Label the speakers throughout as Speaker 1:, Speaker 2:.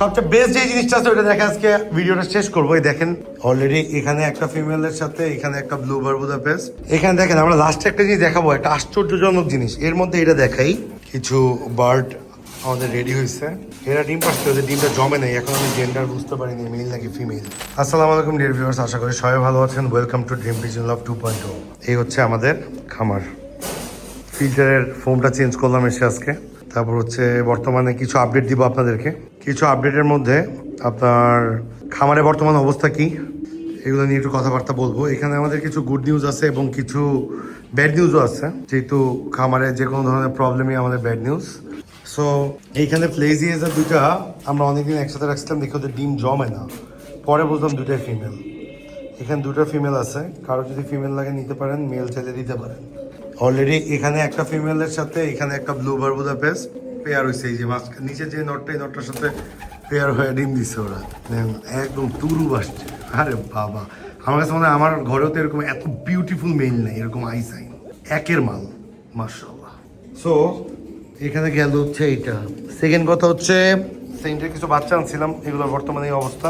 Speaker 1: সবচেয়ে বেস্ট যে জিনিসটা আছে ওটা দেখে আজকে ভিডিওটা শেষ করব। এই দেখেন অলরেডি এখানে একটা ফিমেলের সাথে, এখানে একটা ব্লু বারবুদা পেস এখানে দেখেন, আমরা লাস্টে একটা জিনিস দেখাবো, একটা আশ্চর্যজনক জিনিস। এর মধ্যে এটা দেখাই, কিছু বার্ড আমাদের রেডি হয়েছে। এরা ডিম পাচ্ছে ওদের ডিমটা জমে নেই, এখন আমি জেন্ডার বুঝতে পারিনি মেল নাকি ফিমেল আসসালামু আলাইকুম ডিয়ার ভিউয়ার্স আশা করি সবাই ভালো আছেন। Welcome to dream pigeon love to point এই হচ্ছে আমাদের খামার। ফিল্টারের ফোমটা চেঞ্জ করলাম এসে আজকে। তারপর হচ্ছে বর্তমানে কিছু আপডেট দিব আপনাদেরকে। কিছু আপডেটের মধ্যে আপনার খামারে বর্তমান অবস্থা কি? এগুলো নিয়ে একটু কথাবার্তা বলব। এখানে আমাদের কিছু গুড নিউজ আছে এবং কিছু ব্যাড নিউজও আছে। যেহেতু খামারে যে কোনো ধরনের প্রবলেমই আমাদের ব্যাড নিউজ সো এইখানে ফ্লেজিয়েজার দুইটা আমরা অনেকদিন একসাথে রাখছিলাম, দেখে ওদের ডিম জমে না। পরে বুঝলাম দুটাই ফিমেল এখানে দুটো ফিমেল আছে। কারও যদি ফিমেল লাগে নিতে পারেন মেল চাইলে দিতে পারেন। অলরেডি এখানে একটা ফিমেলের সাথে, এখানে একটা ব্লু বারবুদা পেস পেয়ার হয়েছে এই যে মাঝখানে নিচে যে নটটা, এই নটটার সাথে পেয়ার হয়ে ডিম দিচ্ছে ওরা। একদম তুরু আসছে। আরে বাবা। আমার কাছে মনে আমার ঘরেও তো এরকম এত বিউটিফুল মেল নেই, এরকম আইস আইন একের মাল মার্শাল্লাহ সো এখানে গেল হচ্ছে এইটা। সেকেন্ড কথা হচ্ছে সেন্টের কিছু বাচ্চা আনছিলাম এগুলোর বর্তমানে এই অবস্থা।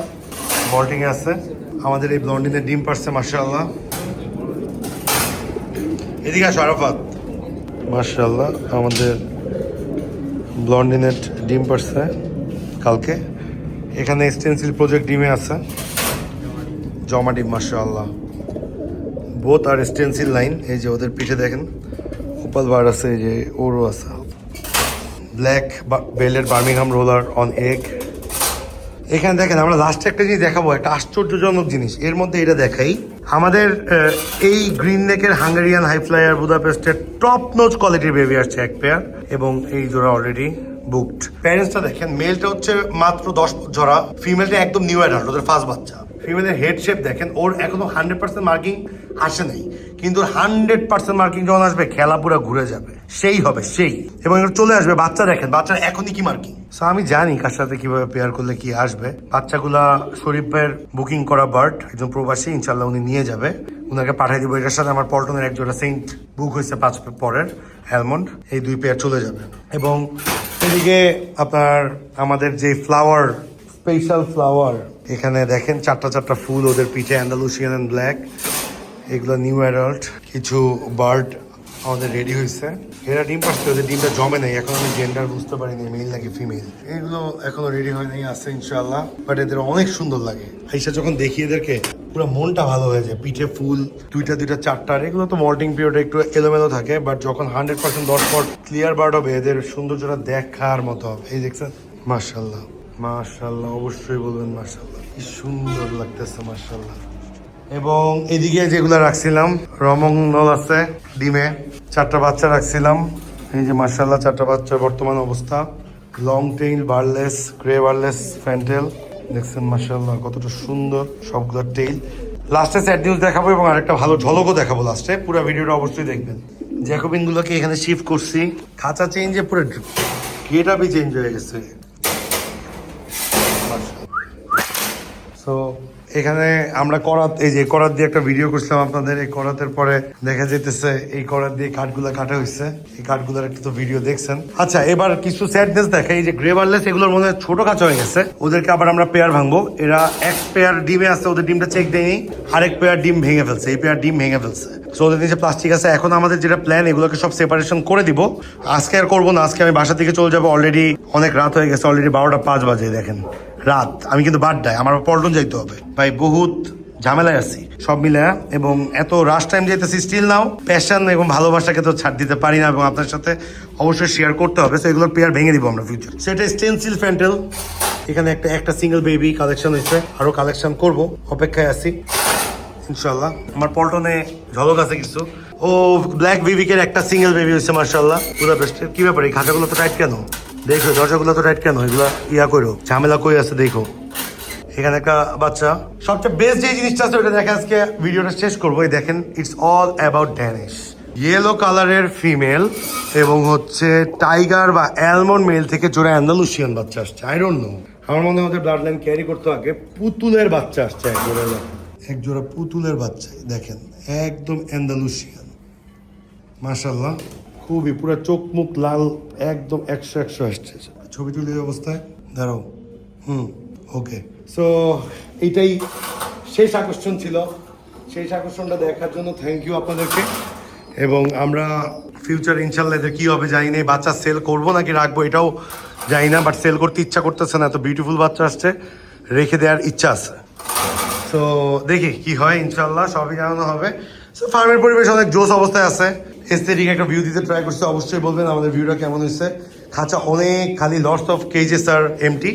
Speaker 1: বল্টিংয়ে আছে। আমাদের এই ব্লন্ডিনের ডিম পারছে মার্শাল্লাহ এদিকে আসো, আরাফাত। মার্শাল্লাহ আমাদের ব্লন্ডিনেট ডিম পারছে কালকে। এখানে স্টেন্সিল প্রজেক্ট ডিমে আছে। জমা ডিম মার্শাল্লাহ বোথ আর স্টেন্সিল লাইন এই যে ওদের পিঠে দেখেন। ওপাল বার আছে, এই যে ওরও আছে। ব্ল্যাক বেলের বার্মিংহাম রোলার অন এগ এখানে দেখেন, আমরা লাস্টে একটা জিনিস দেখাবো, একটা আশ্চর্যজনক জিনিস। এর মধ্যে এটা দেখাই। আমাদের এই গ্রিন নেকের হাঙ্গেরিয়ান হাই ফ্লাইয়ার বুদাপেস্টের টপ নোজ কোয়ালিটির বেবি আসছে এক পেয়ার এবং এই জোড়া অলরেডি বুকড প্যারেন্টসটা দেখেন মেলটা হচ্ছে মাত্র দশ জোড়া ফিমেলটা একদম নিউ অ্যাডাল্ট ওদের ফার্স্ট বাচ্চা। ফিমেলের হেড শেপ দেখেন, ওর এখনও হান্ড্রেড পার্সেন্ট মার্কিং আসে নাই। কিন্তু হান্ড্রেড পার্সেন্ট মার্কিং যখন আসবে, খেলা পুরো ঘুরে যাবে। সেই হবে, সেই। এবং চলে আসবে, বাচ্চা দেখেন বাচ্চার এখনই কি মার্কিং? সো আমি জানি কার সাথে কীভাবে পেয়ার করলে কি আসবে। বাচ্চাগুলা শরীফের বুকিং করা বার্ড একজন প্রবাসী ইনশাল্লাহ উনি নিয়ে যাবে। উনাকে পাঠিয়ে দিব, এটার সাথে আমার পল্টনের এক জোড়া সেন্ট বুক হয়েছে পাঁচ পরের অ্যালমন্ড এই দুই পেয়ার চলে যাবে। এবং এদিকে আপনার আমাদের যে ফ্লাওয়ার স্পেশাল ফ্লাওয়ার এখানে দেখেন চারটা চারটা ফুল, ওদের পিঠে অ্যান্ডালুসিয়ান অ্যান্ড ব্ল্যাক এগুলো নিউ অ্যাডাল্ট কিছু বার্ড আমাদের রেডি হয়েছে। এরা ডিম পাচ্ছে ওদের ডিমটা জমে নেই, এখন আমি জেন্ডার বুঝতে পারিনি মেল নাকি ফিমেল এগুলো এখনও রেডি হয় নাই, আছে ইনশাল্লাহ বাট এদের অনেক সুন্দর লাগে। আইসা যখন দেখি এদেরকে, পুরো মনটা ভালো হয়ে যায়, পিঠে ফুল, দুইটা দুইটা, চারটা, আর এগুলো তো মল্টিং পিরিয়ডে একটু এলোমেলো থাকে বাট যখন হান্ড্রেড পার্সেন্ট দশ পর ক্লিয়ার বার্ড হবে, এদের সৌন্দর্যটা দেখার মতো হবে। এই দেখছেন? মার্শাল্লাহ মার্শাল্লাহ অবশ্যই বলবেন মার্শাল্লাহ কি সুন্দর লাগতেছে মার্শাল্লাহ এবং এদিকে যেগুলো রাখছিলাম রমঙ্গল আছে, ডিমে চারটা বাচ্চা রাখছিলাম। এই যে মার্শাল্লাহ চারটা বাচ্চার বর্তমান অবস্থা। Long tail barless grey barless fantail দেখছেন মার্শাল্লাহ কতটা সুন্দর সবগুলো টেইল লাস্টে স্যাড নিউজ দেখাবো এবং আরেকটা ভালো ঝলকও দেখাবো লাস্টে পুরো ভিডিওটা অবশ্যই দেখবেন। জ্যাকোবিনগুলোকে এখানে শিফট করছি। খাঁচা চেঞ্জে পুরো গেট আপই চেঞ্জ হয়ে গেছে। সো এখানে আমরা করাত, এই যে করাত দিয়ে একটা ভিডিও করছিলাম আপনাদের, এই করাতের পরে দেখা যেতেছে এই করাত দিয়ে কাঠগুলা কাটা হয়েছে এই কাঠগুলোর একটা তো ভিডিও দেখছেন। আচ্ছা এবার কিছু স্যাডনেস দেখে এই যে গ্রেভারলেস এগুলোর হয় ছোট কাঁচা হয়ে গেছে। ওদেরকে আবার আমরা পেয়ার ভাঙবো। এরা এক পেয়ার ডিমে আছে, ওদের ডিমটা চেক দেয়নি আরেক পেয়ার ডিম ভেঙে ফেলছে, এই পেয়ার ডিম ভেঙে ফেলছে। ওদের নিচে প্লাস্টিক আছে। এখন আমাদের যেটা প্ল্যান এগুলোকে সব সেপারেশন করে দিব। আজকে আর করব না, আজকে আমি বাসা থেকে চলে যাব। অলরেডি অনেক রাত হয়ে গেছে অলরেডি বারোটা পাঁচ বাজে, দেখেন। রাত, আমি কিন্তু বাড্ডায়, আমার পল্টন যাইতে হবে। ভাই, বহুত ঝামেলায় আছি। সব মিলে, এবং এত রাশ টাইম যেতেছি স্টিল নাও প্যাশন এবং ভালোবাসাকে তো ছাড় দিতে পারি না, এবং আপনার সাথে অবশ্যই শেয়ার করতে হবে সো এগুলোর পেয়ার ভেঙে দিব আমরা ফিউচার সেটা স্টেনসিল ফ্যান্টেল এখানে একটা একটা সিঙ্গেল বেবি কালেকশন হয়েছে আরও কালেকশন করব, অপেক্ষায় আছি ইনশাল্লাহ আমার পল্টনে ঝলক আছে কিছু। ও ব্ল্যাক বিবিকের একটা সিঙ্গেল বেবি হয়েছে মার্শাল্লাহ পুরো বেস্টের কি ব্যাপার খাঁচাগুলো তো টাইট কেন? দেখো, দরজাগুলো তো টাইট কেন? এগুলো ইয়া করো, ঝামেলা কই আছে দেখো। এখানে একটা বাচ্চা। সবচেয়ে বেস্ট যে জিনিসটা আছে ওটা দেখে আজকে ভিডিওটা শেষ করব। এই দেখেন it's all about Danish yellow কালারের ফিমেল এবং হচ্ছে টাইগার বা অ্যালমন্ড মেল থেকে জোড়া অ্যান্ডালুসিয়ান বাচ্চা আসছে। আই ডোন্ট নো আমার মনে হয় ব্লাড লাইন ক্যারি করতে আগে পুতুলের বাচ্চা আসছে এক জোড়া এক জোড়া পুতুলের বাচ্চা, দেখেন, একদম অ্যান্ডালুসিয়ান মাশাল্লাহ খুবই পুরো চোখ মুখ লাল একদম একশো একশো আসছে। ছবি তুলে অবস্থায়? দাঁড়াও। হুম ওকে। সো এইটাই শেষ আকর্ষণ ছিল। শেষ আকর্ষণটা দেখার জন্য থ্যাংক ইউ আপনাদেরকে। এবং আমরা ফিউচার ইনশাল্লাহ এদের কী হবে জানি না বাচ্চা সেল করব নাকি রাখব এটাও জানি না বাট সেল করতে ইচ্ছা করতেছে না এত বিউটিফুল বাচ্চা আসছে রেখে দেওয়ার ইচ্ছা আছে। সো দেখি কি হয় ইনশাল্লাহ সবই জানানো হবে। ফার্মের পরিবেশ অনেক জোস অবস্থায় আছে। এস্থেটিক একটা ভিউ দিতে ট্রাই করছে, অবশ্যই বলবেন আমাদের ভিউটা কেমন হয়েছে। খাঁচা অনেক, খালি লস অফ কেজেস আর এমটি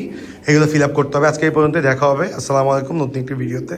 Speaker 1: এগুলো ফিল আপ করতে হবে। আজকে এই পর্যন্ত দেখা হবে। আসসালামু আলাইকুম, নতুন একটি ভিডিওতে